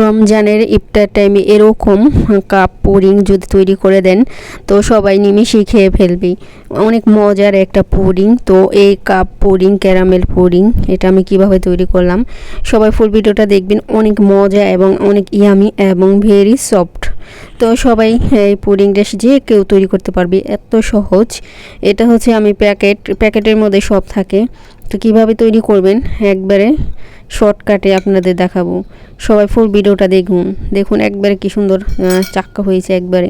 রমজানের ইফতার টাইমে এরকম কাপ পুডিং যদি তৈরি করে দেন, তো সবাই নিমিশেই খেয়ে ফেলবে। অনেক মজার একটা পুডিং তো এই কাপ পুডিং ক্যারামেল পুডিং এটা আমি কীভাবে তৈরি করলাম, সবাই ফুল ভিডিওটা দেখবেন। অনেক মজা এবং অনেক ইয়ামি এবং ভেরি সফট তো সবাই এই পুডিংটা যে কেউ তৈরি করতে পারবে, এত সহজ। এটা হচ্ছে আমি প্যাকেট, প্যাকেটের মধ্যে সব থাকে। তো কীভাবে তৈরি করবেন? একবারে শর্টকাটে আপনাদের দেখাবো। সবাই ফুল ভিডিওটা দেখুন। দেখুন একবারে কি সুন্দর চাক্কা হয়েছে একবারে।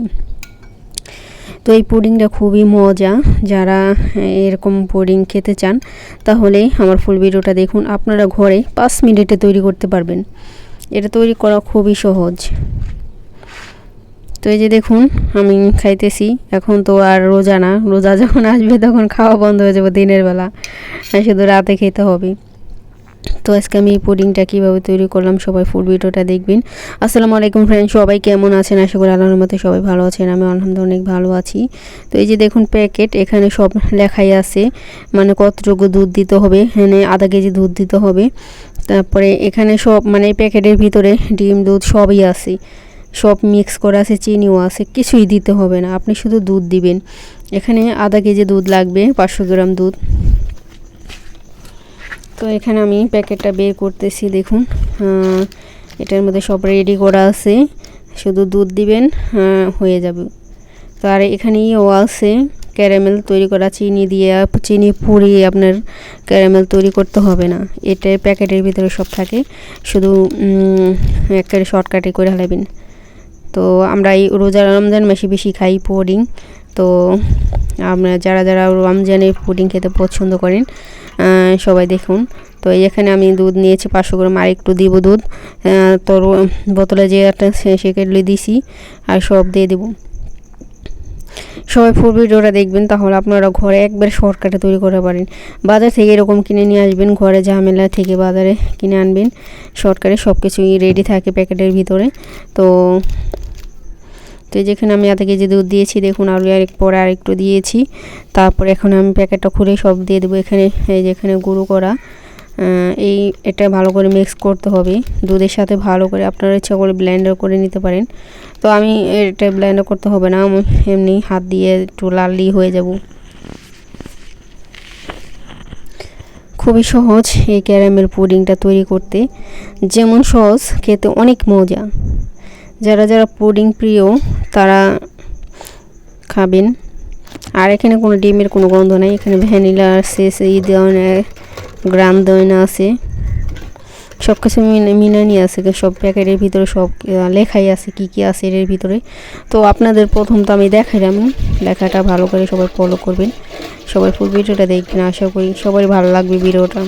তো এই পুডিংটা খুবই মজা। যারা এরকম পুডিং খেতে চান, তাহলে আমার ফুল ভিডিওটা দেখুন। আপনারা ঘরে পাঁচ মিনিটে তৈরি করতে পারবেন। এটা তৈরি করা খুবই সহজ। তো এই যে দেখুন, আমি খাইতেছি। এখন তো আর রোজা না। রোজা যখন আসবে তখন খাওয়া বন্ধ হয়ে যাবে দিনের বেলা। শুধু রাতে খেতে হবে। তো আজকে আমি এই পুডিংটা কীভাবে তৈরি করলাম সবাই ফুল ভিডিওটা দেখবেন। আসসালামু আলাইকুম ফ্রেন্ড সবাই কেমন আছেন? আশা করি আল্লাহর মতো সবাই ভালো আছেন। আমি আলহামদুলিল্লাহ অনেক ভালো আছি। তো এই যে দেখুন প্যাকেট, এখানে সব লেখাই আছে। মানে কতটুকু দুধ দিতে হবে, এখানে আধা কেজি দুধ দিতে হবে। তারপরে এখানে সব মানে প্যাকেটের ভিতরে ডিম, দুধ সবই আছে। সব মিক্স করা আছে, চিনিও আছে, কিছুই দিতে হবে না। আপনি শুধু দুধ দিবেন। এখানে আধা কেজি দুধ লাগবে, পাঁচশো গ্রাম দুধ। তো এখানে আমি প্যাকেটটা বের করতেছি, দেখুন। এটার মধ্যে সব রেডি করা আছে। শুধু দুধ দিবেন হয়ে যাবে। তো আর এখানে আছে ক্যারামেল তৈরি করা, চিনি দিয়ে, চিনি পুড়িয়ে আপনার ক্যারামেল তৈরি করতে হবে না। এটা প্যাকেটের ভিতরে সব থাকে। শুধু একেবারে শর্টকাটে করে হালাবেন তো আমরা এই রোজা রমজান মাসে বেশি খাই পুডিং। তো আমরা যারা যারা রমজানের পুডিং খেতে পছন্দ করেন সবাই দেখুন। তো এখানে আমি দুধ নিয়েছি পাঁচশো গ্রাম, আর একটু দিব দুধ। তো বোতলে যে একটা সেকেটলি দিছি, আর সব দিয়ে দেবো। সবাই ফুল ভিডিওটা দেখবেন, তাহলে আপনারা ঘরে একবার শর্টকাটে তৈরি করতে পারেন। বাজার থেকে এরকম কিনে নিয়ে আসবেন, ঘরে ঝামেলা থেকে বাজারে কিনে আনবেন। শর্টকাটে সব কিছুই রেডি থাকে প্যাকেটের ভিতরে। তো তো যেখানে আমি আধা কেজি দুধ দিয়েছি, দেখুন আরও আর পরে আর একটু দিয়েছি। তারপর এখন আমি প্যাকেটটা খুলে সব দিয়ে দেবো এখানে, এই যেখানে গুঁড়ো করা। এই এটা ভালো করে মিক্স করতে হবে। দুধের সাথে ভালো করে আপনারা ইচ্ছা করে ব্লেন্ডার করে নিতে পারেন। তো আমি এটা ব্লেন্ডার করতে হবে না, আমি এমনি হাত দিয়ে একটু লালি হয়ে যাব। খুবই সহজ এই ক্যারামেল পুডিংটা তৈরি করতে। যেমন সহজ, খেতে অনেক মজা। যারা যারা পুডিং প্রিয়, তারা খাবেন। আর এখানে কোনো ডিমের কোনো গন্ধ নেই, এখানে ভ্যানিলা আছে সেই ধরনের, গ্রাম দইনা আছে। সব কিছু মিনানি আছে সব প্যাকেটের ভিতরে সব লেখাই আছে, কি কি আছে এর ভিতরে। তো আপনাদের প্রথম তো আমি দেখাইলাম, লেখাটা ভালো করে সবাই ফলো করবেন। সবাই ফুল ভিডিওটা দেখবেন, আশা করি সবাই ভালো লাগবে ভিডিওটা।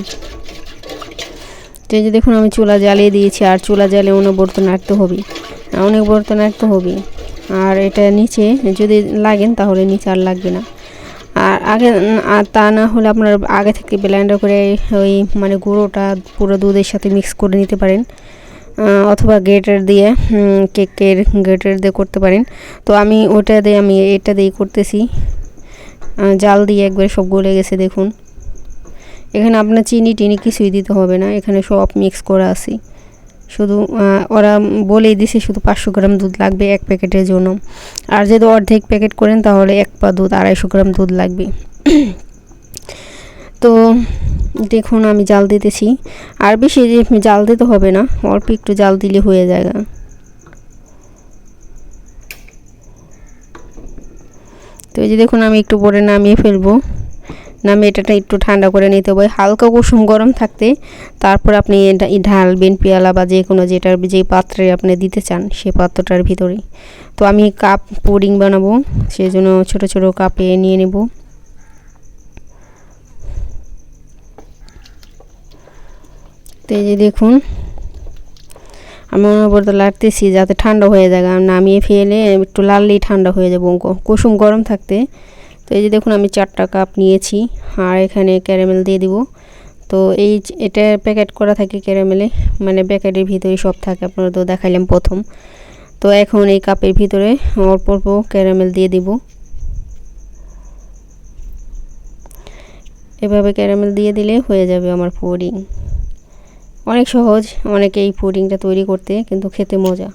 তো যে দেখুন, আমি চুলা জ্বালিয়ে দিয়েছি, আর চুলা জ্বালিয়ে অনবর্ত নাড়তে হবে। অনেক বর্ত নাড়তে হবে আর এটা নিচে, যদি লাগেন তাহলে নিচে আর লাগবে না। আর আগে তা না হলে আপনার আগে থেকে ব্লেন্ডার করে ওই মানে গুঁড়োটা পুরো দুধের সাথে মিক্স করে নিতে পারেন। অথবা গ্রেটার দিয়ে কেকের গ্রেটার দিয়ে করতে পারেন। তো আমি ওটা দিয়ে, আমি এটা দিয়ে করতেছি। জাল দিয়ে একবারে সব গলে গেছে, দেখুন। এখানে আপনার চিনি টিনি কিছুই দিতে হবে না। এখানে সব মিক্স করা আছে। শুধু ওরা বলেই দিছে শুধু পাঁচশো গ্রাম দুধ লাগবে এক প্যাকেটের জন্য। আর যদি অর্ধেক প্যাকেট করেন তাহলে এক পা দুধ, আড়াইশো গ্রাম দুধ লাগবে। তো দেখুন, আমি জাল দিতেছি। আর বেশি জাল দিতে হবে না, অল্প একটু জাল দিলে হয়ে যায় তো এই যে দেখুন, আমি একটু পরে নামিয়ে ফেলব। নামে এটা একটু ঠান্ডা করে নিতে হবে। হালকা কুসুম গরম থাকতে তারপর আপনি এটা ঢালবেন পেয়ালা বা যে কোনো যেটার যে পাত্রে আপনি দিতে চান সে পাত্রটার ভিতরে। তো আমি কাপ পুডিং বানাবো সেই জন্য ছোটো ছোটো কাপে নিয়ে নেব। তো যে দেখুন আমি অনবরত লাড়তেছি যাতে ঠান্ডা হয়ে যায়। নামিয়ে ফেলে একটু লাললেই ঠান্ডা হয়ে যাব কুসুম গরম থাকতে তো এই যে দেখুন, আমি চারটা কাপ নিয়েছি আর এখানে ক্যারামেল দিয়ে দিব। তো এই এটা প্যাকেট করা থাকে ক্যারামেলে মানে প্যাকেটের ভিতরে সব থাকে, আপনারা তো দেখাইলাম প্রথম। তো এখন এই কাপের ভিতরে অল্প অল্প ক্যারামেল দিয়ে দিব। এভাবে ক্যারামেল দিয়ে দিলে হয়ে যাবে আমার পুডিং অনেক সহজ, অনেকে এই পুডিংটা তৈরি করতে, কিন্তু খেতে মজা।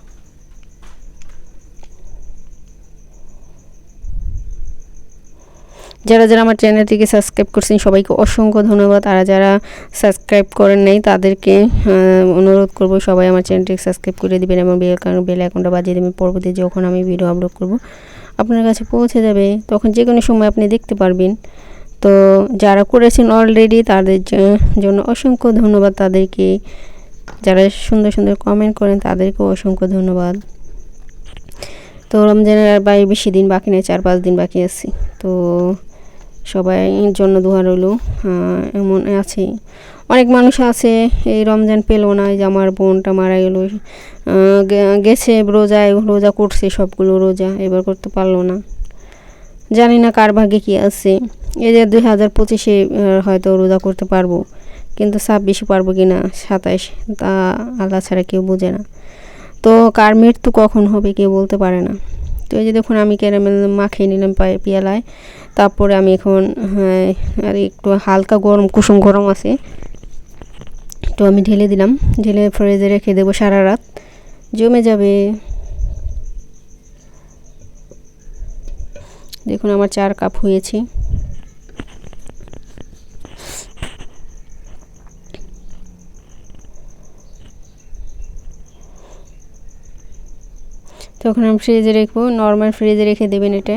যারা যারা আমার চ্যানেলটিকে সাবস্ক্রাইব করছেন, সবাইকে অসংখ্য ধন্যবাদ। আর যারা সাবস্ক্রাইব করেন নাই, তাদেরকে অনুরোধ করব, সবাই আমার চ্যানেলটিকে সাবস্ক্রাইব করে দিবেন এবং বেল কারণ বেল অ্যাকাউন্টটা বাজিয়ে দেবেন। পরবর্তী যখন আমি ভিডিও আপলোড করব, আপনার কাছে পৌঁছে যাবে। তখন যে কোনো সময় আপনি দেখতে পারবেন। তো যারা করেছেন অলরেডি তাদের জন্য অসংখ্য ধন্যবাদ। তাদেরকে যারা সুন্দর সুন্দর কমেন্ট করেন, তাদেরকেও অসংখ্য ধন্যবাদ। তো রমজানের আর বাইরে বেশি দিন বাকি নেই, চার পাঁচ দিন বাকি আছে। তো সবাই জন্য দোয়া রইল। এমন আছে। অনেক মানুষ আছে, এই রমজান পেল না যে আমার বোনটা মারা গেল। গেছে, রোজায়, রোজা করছে সবগুলো, রোজা এবার করতে পারল না। জানি না কার ভাগে কী আছে। এই যে দুই হাজার পঁচিশে হয়তো রোজা করতে পারব, কিন্তু ছাব্বিশে পারব কি না, সাতাইশ, তা আল্লাহ ছাড়া কেউ বোঝে না। তো কার মৃত্যু কখন হবে কেউ বলতে পারে না। তো এই যে দেখুন আমি ক্যারামেল মাখিয়ে নিলাম পায়ে পেয়ালায়। তারপরে আমি এখন হ্যাঁ আর একটু হালকা গরম, কুসুম গরম আছে। তো আমি ঢেলে দিলাম। ঢেলে ফ্রিজে রেখে দেবো সারা রাত। জমে যাবে। দেখুন আমার চার কাপ হয়েছে। তখন আমি ফ্রিজে রেখবো। নর্মাল ফ্রিজে রেখে দেবেন এটা।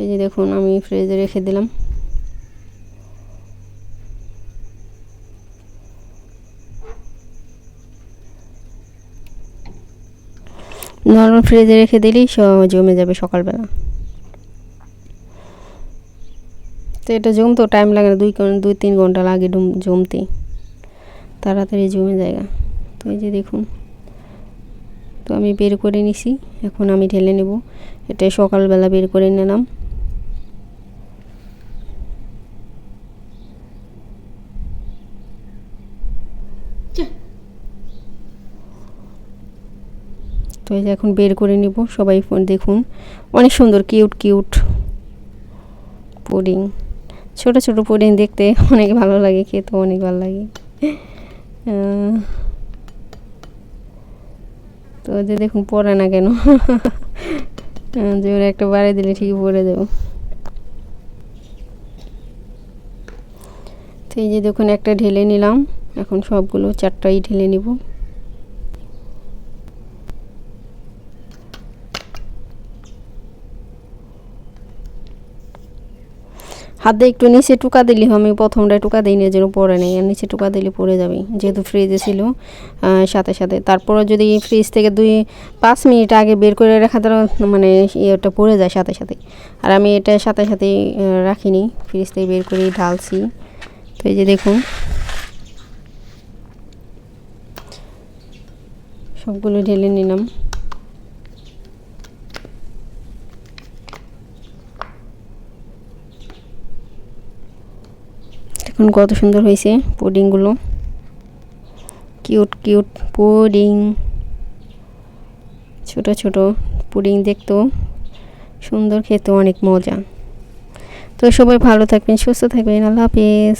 এই যে দেখুন, আমি ফ্রিজে রেখে দিলাম। নর্মাল ফ্রিজে রেখে দিলেই জমে যাবে সকালবেলা। তো এটা জমতো টাইম লাগে না, দুই দুই, তিন ঘণ্টা লাগে জমতে তাড়াতাড়ি জমে জায়গা তো এই যে দেখুন। তো আমি বের করে নিছি। এখন আমি ঢেলে নেব। এটা সকালবেলা বের করে নিলাম। তো এই যে এখন বের করে নিব। সবাই দেখুন। অনেক সুন্দর, কিউট কিউট পুডিং। ছোট ছোট পুডিং দেখতে অনেক ভালো লাগে খেতে অনেক ভালো লাগে। তো যে দেখুন, পড়ে না কেন? যে ওরা একটা বাড়ি দিলে ঠিকই পরে দেবো তো এই যে দেখুন, একটা ঢেলে নিলাম। এখন সবগুলো চারটাই ঢেলে নিব। হাতে একটু নিচে টুকা দিলে আমি প্রথমটা টুকা দিই না, যেন পরে নেই। আর নিচে টুকা দিলে পড়ে যাবে, যেহেতু ফ্রিজে ছিল। সাথে সাথে। তারপরে যদি ফ্রিজ থেকে দুই, পাঁচ মিনিট আগে বের করে রাখা তারা মানে ইয়েটা পড়ে যায় সাথে সাথে। আর আমি এটা সাথে সাথে রাখিনি। ফ্রিজ থেকে বের করে ঢালছি। তো এই যে দেখুন। সবগুলো ঢেলে নিলাম। দেখুন কত সুন্দর হয়েছে পুডিংগুলো। Cute cute pudding. ছোট ছোট পুডিং দেখতেও সুন্দর খেতে অনেক মজা। তো সবাই ভালো থাকবেন, সুস্থ থাকবেন, আল্লাহ হাফিজ।